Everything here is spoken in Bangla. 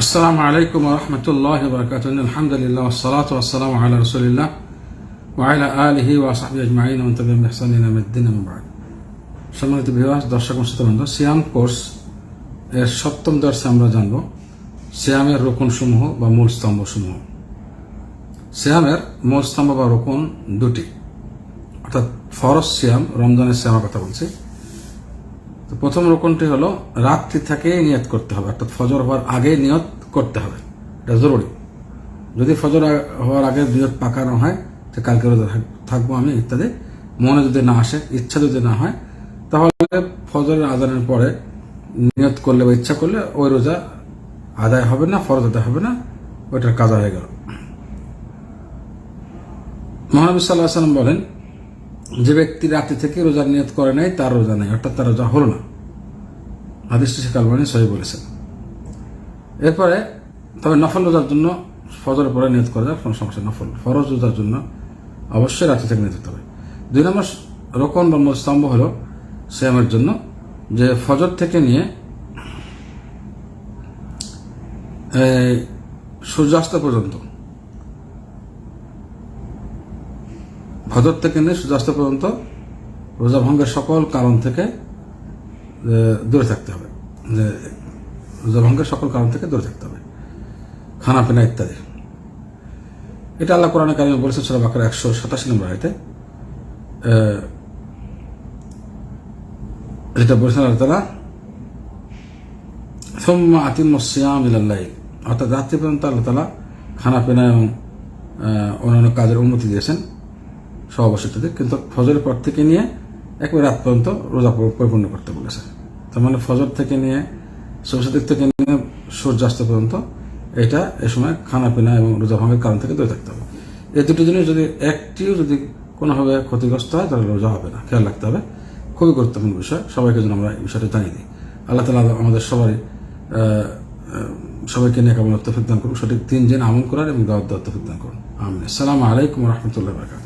আসসালামু আলাইকুম রহমতুল্লাহ বরকাত আলহামদুলিল্লাহ সালাত আসসালাম আল্লাহ রসুলিল্লাহ ওয়াইলা আলহি ওয়াসাহি আজমাইন মন্তবিম হাসানিনামদ্দিন মুবাদ সম্মানিত বিভাস দর্শক শ্রোতবন্ধ, সিয়াম কোর্স এর সপ্তম দর্শে আমরা জানব সিয়ামের রোকন সমূহ বা মূল স্তম্ভ সমূহ সিয়ামের মূল স্তম্ভ বা রোকন দুটি, অর্থাৎ ফরস সিয়াম, রমজানের সিয়ামের কথা বলছি। তো প্রথম রোকনটি হলো রাত্রি থেকে নিয়ত করতে হবে, অর্থাৎ ফজর হওয়ার আগে নিয়ত করতে হবে। এটা জরুরি। যদি ফজর হওয়ার আগে নিয়ত পাকানো হয়, যে কালকে রোজা থাকব আমি ইত্যাদি, মনে যদি না আসে, ইচ্ছা যদি না হয়, তাহলে ফজরের আদানের পরে নিয়ত করলে বা ইচ্ছা করলে ওই রোজা আদায় হবে না, ফরজ আদায় হবে না, ওইটার কাজা হয়ে গেল। মহানবী সাল্লাহ সাল্লাম বলেন যে ব্যক্তি রাত্রি থেকে রোজার নিয়ত করে নাই, তার রোজা নেই, অর্থাৎ তার রোজা হলো না। হাদিসটি শেখ আলবানি সহি বলেছেন। এরপরে, তবে নফল রোজার জন্য ফজর পরে নিয়ত করা যায় কোনো সমস্যা নফল। ফরজ রোজার জন্য অবশ্যই রাত্রি থেকে নিয়ত করতে হবে। দুই নম্বর রোকন বা স্তম্ভ হলো শ্যামের জন্য, যে ফজর থেকে নিয়ে সূর্যাস্ত পর্যন্ত ফজর থেকে নিয়ে সূর্যাস্ত পর্যন্ত রোজা ভঙ্গের সকল কারণ থেকে দূরে থাকতে হবে। যে রোজা ভঙ্গের সকল কারণ থেকে দূরে থাকতে হবে। খানা, পিনা ইত্যাদি। এটা আল্লাহ কোরআনে কারিমে বলেছে, সুরা বাকার একশো সাতাশি নম্বর আয়তে। যেটা বলেছেন আল্লাহ তালা সোম্মা আতিম সিয়াম ইলাল্লাহ অর্থাৎ রাত্রি পর্যন্ত আল্লাহ তালা খানা, পিনা এবং অন্যান্য কাজের অনুমতি দিয়েছেন। সহবসিতদের, কিন্তু ফজরের পর থেকে নিয়ে একবার রাত পর্যন্ত রোজা পরিপূর্ণ করতে বলেছে। তার মানে ফজর থেকে নিয়ে সবসাদিক থেকে নিয়ে সূর্যাস্ত পর্যন্ত এটা এ সময় খানা পিনা এবং রোজা ভাঙের কারণ থেকে দূরে থাকতে হবে। এই দুটো জিনিস যদি একটিও যদি কোনোভাবে ক্ষতিগ্রস্ত হয়, তাহলে রোজা হবে না। খেয়াল রাখতে হবে। খুবই গুরুত্বপূর্ণ বিষয়। সবাইকে যেন আমরা এই বিষয়টা জানিয়ে দিই। আল্লাহ তালা আমাদের সবারই সবাইকে নিয়ে কেমন তফিক দান করুন সঠিক তিন জেন আমল করার এবং দাওয়াত দেওয়ার তফিক দান করুন। আমিন। আসসালামু আলাইকুম রহমতুল্লাহ বারকাত